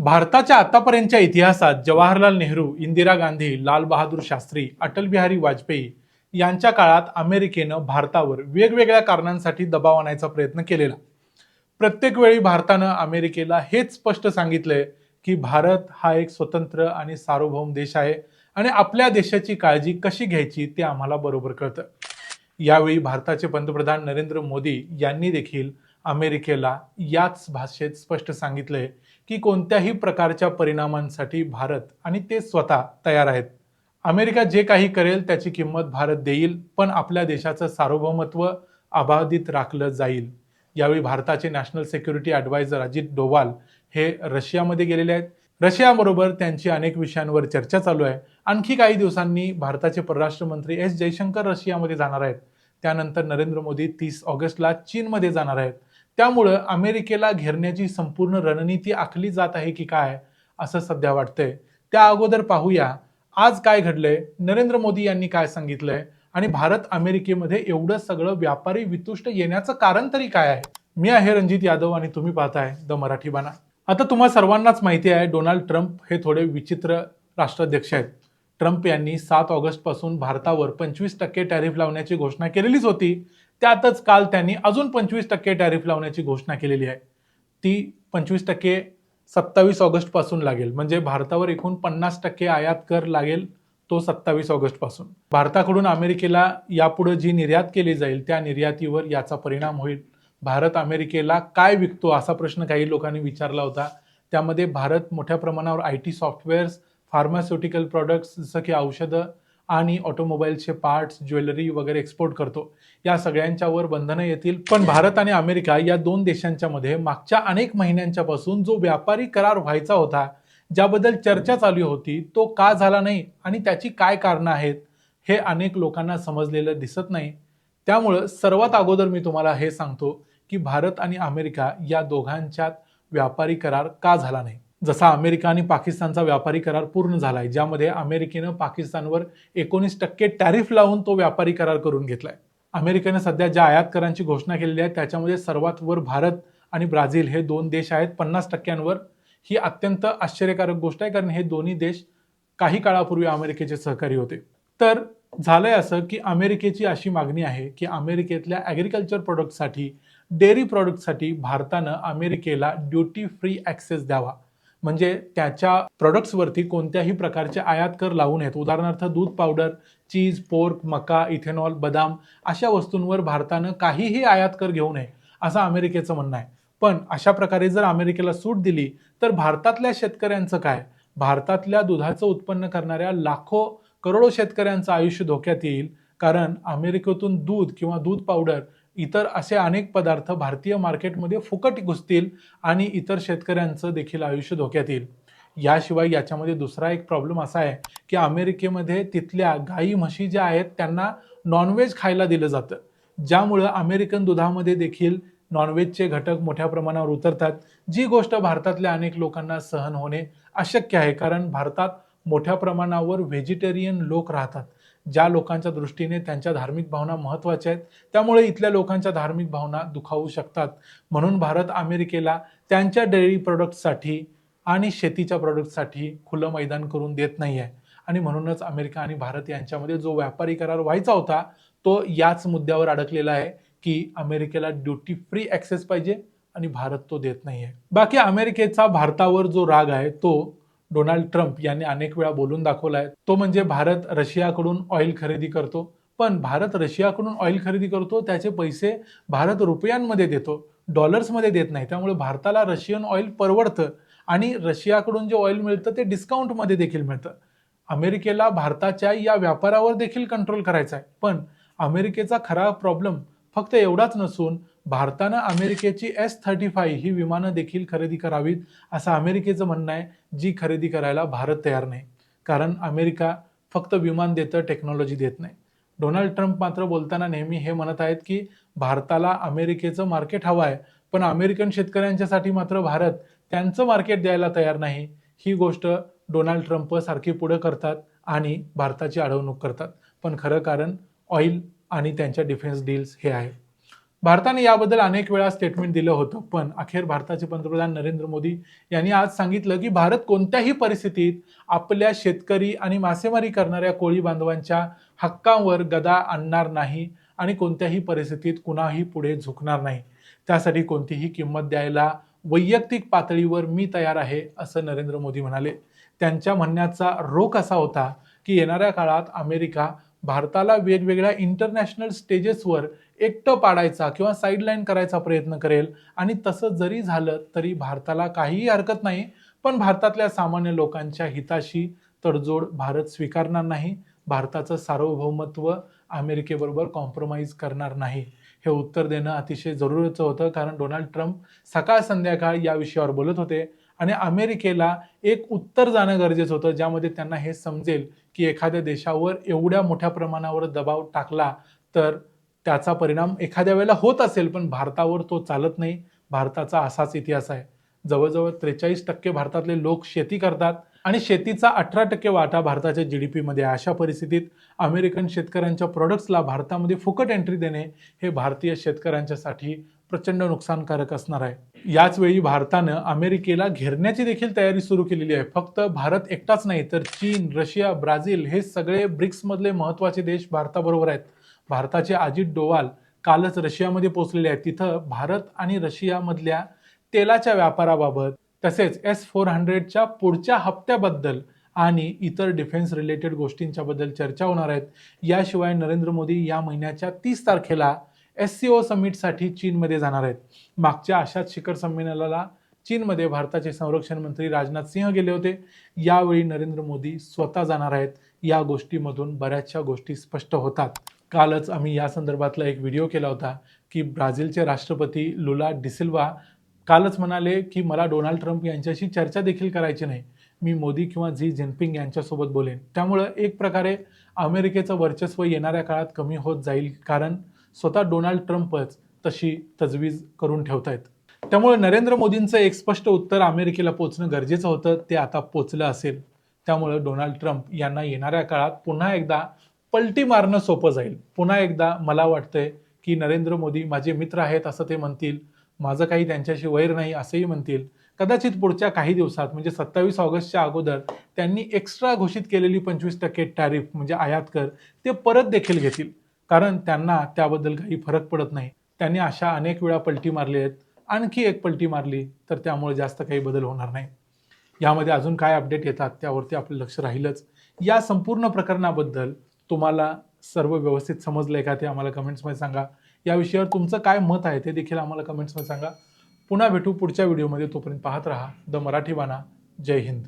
भारताच्या आतापर्यंतच्या इतिहासात जवाहरलाल नेहरू इंदिरा गांधी लाल बहादूर शास्त्री अटल बिहारी वाजपेयी यांच्या काळात अमेरिकेनं भारतावर वेगवेगळ्या कारणांसाठी दबाव आणायचा प्रयत्न केलेला. प्रत्येक वेळी भारतानं अमेरिकेला हेच स्पष्ट सांगितलंय की भारत हा एक स्वतंत्र आणि सार्वभौम देश आहे आणि आपल्या देशाची काळजी कशी घ्यायची ते आम्हाला बरोबर कळतं. यावेळी भारताचे पंतप्रधान नरेंद्र मोदी यांनी देखील अमेरिकेला याच भाषेत स्पष्ट सांगितलंय की कोणत्याही प्रकारच्या परिणामांसाठी भारत आणि ते स्वतः तयार आहेत. अमेरिका जे काही करेल त्याची किंमत भारत देईल पण आपल्या देशाचं सार्वभौमत्व अबाधित राखलं जाईल. यावेळी भारताचे national security adviser Ajit Doval हे रशियामध्ये गेलेले आहेत. रशियाबरोबर त्यांची अनेक विषयांवर चर्चा चालू आहे. आणखी काही दिवसांनी भारताचे परराष्ट्र मंत्री एस जयशंकर रशियामध्ये जाणार आहेत. त्यानंतर नरेंद्र मोदी तीस ऑगस्टला चीनमध्ये जाणार आहेत. त्यामुळं अमेरिकेला घेरण्याची संपूर्ण रणनीती आखली जात आहे की काय असं सध्या वाटतंय. त्या अगोदर पाहूया आज काय घडलंय नरेंद्र मोदी यांनी काय सांगितलंय आणि भारत अमेरिकेमध्ये एवढं सगळं व्यापारी वितुष्ट येण्याचं कारण तरी काय आहे? मी आहे रणजित यादव आणि तुम्ही पाहताय द मराठी बाना आता तुम्हा सर्वांनाच माहिती आहे डोनाल्ड ट्रम्प हे थोडे विचित्र राष्ट्राध्यक्ष आहेत. ट्रम्प यांनी सात ऑगस्टपासून भारतावर पंचवीस टक्के टॅरिफ लावण्याची घोषणा केलेलीच होती. त्यातच काल त्यांनी अजून पंचवीस टक्के टॅरिफ लावण्याची घोषणा केलेली आहे. ती पंचवीस टक्के सत्तावीस ऑगस्टपासून लागेल. म्हणजे भारतावर एकूण पन्नास टक्के आयात कर लागेल तो सत्तावीस ऑगस्टपासून भारताकडून अमेरिकेला यापुढे जी निर्यात केली जाईल त्या निर्यातीवर याचा परिणाम होईल. भारत अमेरिकेला काय विकतो असा प्रश्न काही लोकांनी विचारला होता. त्यामध्ये भारत मोठ्या प्रमाणावर I T softwares pharmaceutical products जसं की औषधं आणि ऑटोमोबाईलचे पार्ट्स ज्वेलरी वगैरे एक्सपोर्ट करतो. या सगळ्यांच्यावर बंधनं येतील. पण भारत आणि अमेरिका या दोन देशांच्या मध्ये मागच्या अनेक महिन्यांच्या पासून जो व्यापारी करार व्हायचा होता ज्याबद्दल चर्चा चालू होती तो का झाला नाही आणि त्याची काय कारणं आहेत हे अनेक लोकांना समजलेलं दिसत नाही. त्यामुळं सर्वात अगोदर मी तुम्हाला हे सांगतो की भारत आणि अमेरिका या दोघांच्यात व्यापारी करार का झाला नाही? जसा अमेरिका आणि पाकिस्तानचा व्यापारी करार पूर्ण झाला आहे ज्यामध्ये अमेरिकेनं पाकिस्तानवर एकोणीस टक्के टॅरिफ लावून तो व्यापारी करार करून घेतला आहे अमेरिकेनं सध्या ज्या आयात करांची घोषणा केलेली आहे त्याच्यामध्ये सर्वात वर भारत आणि ब्राझील हे दोन देश आहेत. पन्नास टक्क्यांवर ही अत्यंत आश्चर्यकारक गोष्ट आहे कारण हे दोन्ही देश काही काळापूर्वी अमेरिकेचे सहकारी होते. तर झालंय असं की अमेरिकेची अशी मागणी आहे की अमेरिकेतल्या ॲग्रिकल्चर प्रोडक्टसाठी डेअरी प्रोडक्टसाठी भारतानं अमेरिकेला ड्युटी फ्री ॲक्सेस द्यावा. म्हणजे त्याच्या प्रोडक्ट्सवरती कोणत्याही प्रकारचे आयात कर लावू नयेत. उदाहरणार्थ दूध पावडर चीज पोर्क मका इथेनॉल बदाम अशा वस्तूंवर भारतानं काहीही आयात कर घेऊ नये असं अमेरिकेचं म्हणणं आहे. पण अशा प्रकारे जर अमेरिकेला सूट दिली तर भारतातल्या शेतकऱ्यांचं काय? भारतातल्या दुधाचं उत्पन्न करणाऱ्या लाखो करोडो शेतकऱ्यांचं आयुष्य धोक्यात येईल कारण अमेरिकेतून दूध किंवा दूध पावडर इतर असे अनेक पदार्थ भारतीय मार्केटमध्ये फुकट घुसतील आणि इतर शेतकऱ्यांचं देखील आयुष्य धोक्यात येईल. याशिवाय याच्यामध्ये दुसरा एक प्रॉब्लेम असा आहे की अमेरिकेमध्ये तिथल्या गाई म्हशी ज्या आहेत त्यांना नॉनव्हेज खायला दिलं जातं. ज्यामुळं अमेरिकन दुधामध्ये देखील नॉनव्हेजचे घटक मोठ्या प्रमाणावर उतरतात जी गोष्ट भारतातल्या अनेक लोकांना सहन होणे अशक्य आहे कारण भारतात मोठ्या प्रमाणावर व्हेजिटेरियन लोक राहतात. ज्या लोकांच्या दृष्टीने त्यांच्या धार्मिक भावना महत्त्वाच्या आहेत त्यामुळे इथल्या लोकांच्या धार्मिक भावना दुखावू शकतात. म्हणून भारत अमेरिकेला त्यांच्या डेअरी प्रोडक्टसाठी आणि शेतीच्या प्रोडक्टसाठी खुलं मैदान करून देत नाही आहे आणि म्हणूनच अमेरिका आणि भारत यांच्यामध्ये जो व्यापारी करार व्हायचा होता तो याच मुद्द्यावर अडकलेला आहे की अमेरिकेला ड्युटी फ्री ॲक्सेस पाहिजे आणि भारत तो देत नाही आहे बाकी अमेरिकेचा भारतावर जो राग आहे तो डोनाल्ड ट्रम्प यांनी अनेक वेळा बोलून दाखवला आहे तो म्हणजे भारत रशियाकडून ऑइल खरेदी करतो. पण भारत रशियाकडून ऑइल खरेदी करतो त्याचे पैसे भारत रुपयांमध्ये देतो डॉलर्समध्ये देत नाही. त्यामुळे भारताला रशियन ऑइल परवडतं आणि रशियाकडून जे ऑइल मिळतं ते डिस्काउंटमध्ये देखील मिळतं. अमेरिकेला भारताच्या या व्यापारावर देखील कंट्रोल करायचा आहे पण अमेरिकेचा खरा प्रॉब्लेम फक्त एवढाच नसून भारतानं अमेरिकेची एस थर्टी फाय ही विमानं देखील खरेदी करावीत असं अमेरिकेचं म्हणणं आहे जी खरेदी करायला भारत तयार नाही. कारण अमेरिका फक्त विमान देतं टेक्नॉलॉजी देत नाही. डोनाल्ड ट्रम्प मात्र बोलताना नेहमी हे म्हणत आहेत की भारताला अमेरिकेचं मार्केट हवं आहे पण अमेरिकन शेतकऱ्यांच्यासाठी मात्र भारत त्यांचं मार्केट द्यायला तयार नाही. ही गोष्ट डोनाल्ड ट्रम्प सारखी पुढं करतात आणि भारताची अडवणूक करतात. पण खरं कारण ऑइल आणि त्यांच्या डिफेन्स डील्स हे आहे भारताने याबद्दल अनेक वेळा स्टेटमेंट दिलं होतं पण अखेर भारताचे पंतप्रधान नरेंद्र मोदी यांनी आज सांगितलं की भारत कोणत्याही परिस्थितीत आपल्या शेतकरी आणि मासेमारी करणाऱ्या कोळी बांधवांच्या हक्कांवर गदा आणणार नाही आणि कोणत्याही परिस्थितीत कुणाही पुढे झुकणार नाही. त्यासाठी कोणतीही किंमत द्यायला वैयक्तिक पातळीवर मी तयार आहे असं नरेंद्र मोदी म्हणाले. त्यांच्या म्हणण्याचा रोख असा होता की येणाऱ्या काळात अमेरिका भारताला वेगवेगळ्या इंटरनॅशनल स्टेजेसवर एकटं पाडायचा किंवा साईडलाईन करायचा प्रयत्न करेल. आणि तसं जरी झालं तरी भारताला काहीही हरकत नाही. पण भारतातल्या सामान्य लोकांच्या हिताशी तडजोड भारत स्वीकारणार नाही. भारताचं सार्वभौमत्व अमेरिकेबरोबर कॉम्प्रोमाइज करणार नाही. हे उत्तर देणं अतिशय जरुरीचं होतं. कारण डोनाल्ड ट्रम्प सकाळ संध्याकाळ या विषयावर बोलत होते. आणि अमेरिकेला एक उत्तर जाणं गरजेचं होतं ज्यामध्ये त्यांना हे समजेल की एखाद्या देशावर एवढ्या मोठ्या प्रमाणावर दबाव टाकला तर त्याचा परिणाम एखाद्या वेळेला होत असेल पण भारतावर तो चालत नाही. भारताचा असाच इतिहास आहे. जवळजवळ त्रेचाळीस टक्के भारतातले लोक शेती करतात आणि शेतीचा अठरा टक्के वाटा भारताच्या जी डी पीमध्ये अशा परिस्थितीत अमेरिकन शेतकऱ्यांच्या प्रोडक्ट्सला भारतामध्ये फुकट एंट्री देणे हे भारतीय शेतकऱ्यांच्यासाठी प्रचंड नुकसानकारक असणार आहे. याच वेळी भारतानं अमेरिकेला घेरण्याची देखील तयारी सुरू केलेली आहे. फक्त भारत एकटाच नाही तर चीन रशिया ब्राझील हे सगळे ब्रिक्समधले महत्त्वाचे देश भारताबरोबर आहेत. भारताचे अजित डोवाल कालच रशियामध्ये पोहोचलेले आहेत. तिथं भारत आणि रशियामधल्या तेलाच्या व्यापाराबाबत तसेच एस फोर हंड्रेडच्या पुढच्या हप्त्याबद्दल आणि इतर डिफेन्स रिलेटेड गोष्टींच्याबद्दल चर्चा होणार आहेत. याशिवाय नरेंद्र मोदी या महिन्याच्या तीस तारखेला एस सी ओ समिटसाठी चीनमध्ये जाणार आहेत. मागच्या अशाच शिखर संमेलनाला चीनमध्ये भारताचे संरक्षण मंत्री राजनाथ सिंह गेले होते. यावेळी नरेंद्र मोदी स्वतः जाणार आहेत. या गोष्टीमधून बऱ्याचशा गोष्टी स्पष्ट होतात. कालच आम्ही या संदर्भातला एक व्हिडिओ केला होता की ब्राझीलचे राष्ट्रपती लुला डिसिल्वा कालच म्हणाले की मला डोनाल्ड ट्रम्प यांच्याशी चर्चा देखील करायची नाही. मी मोदी किंवा झी जिनपिंग यांच्यासोबत बोलेन. त्यामुळं एक प्रकारे अमेरिकेचं वर्चस्व येणाऱ्या काळात कमी होत जाईल. कारण स्वतः डोनाल्ड ट्रम्पच तशी तजवीज करून ठेवतायत. त्यामुळे नरेंद्र मोदींचं एक स्पष्ट उत्तर अमेरिकेला पोचणं गरजेचं होतं ते आता पोचलं असेल. त्यामुळे डोनाल्ड ट्रम्प यांना येणाऱ्या काळात पुन्हा एकदा पलटी मारणं सोपं जाईल. पुन्हा एकदा मला वाटतंय की नरेंद्र मोदी माझे मित्र आहेत असं ते म्हणतील. माझं काही त्यांच्याशी वैर नाही असंही म्हणतील. कदाचित पुढच्या काही दिवसात म्हणजे सत्तावीस ऑगस्टच्या अगोदर त्यांनी एक्स्ट्रा घोषित केलेली पंचवीस टक्के टॅरिफ म्हणजे आयात कर ते परत देखील घेतील. कारण त्यांना त्याबद्दल काही फरक पडत नाही. त्यांनी अशा अनेक वेळा पलटी मारली आहेत. आणखी एक पलटी मारली तर त्यामुळे जास्त काही बदल होणार नाही. यामध्ये अजून काय अपडेट येतात त्यावरती आपलं लक्ष राहीलच. या संपूर्ण प्रकरणाबद्दल तुम्हाला सर्व व्यवस्थित समजलं आहे का ते आम्हाला कमेंट्समध्ये सांगा. या विषयावर तुमचं काय मत आहे ते देखील आम्हाला कमेंट्समध्ये सांगा. पुन्हा भेटू पुढच्या व्हिडिओमध्ये तोपर्यंत पाहत राहा. द मराठी बाणा. जय हिंद.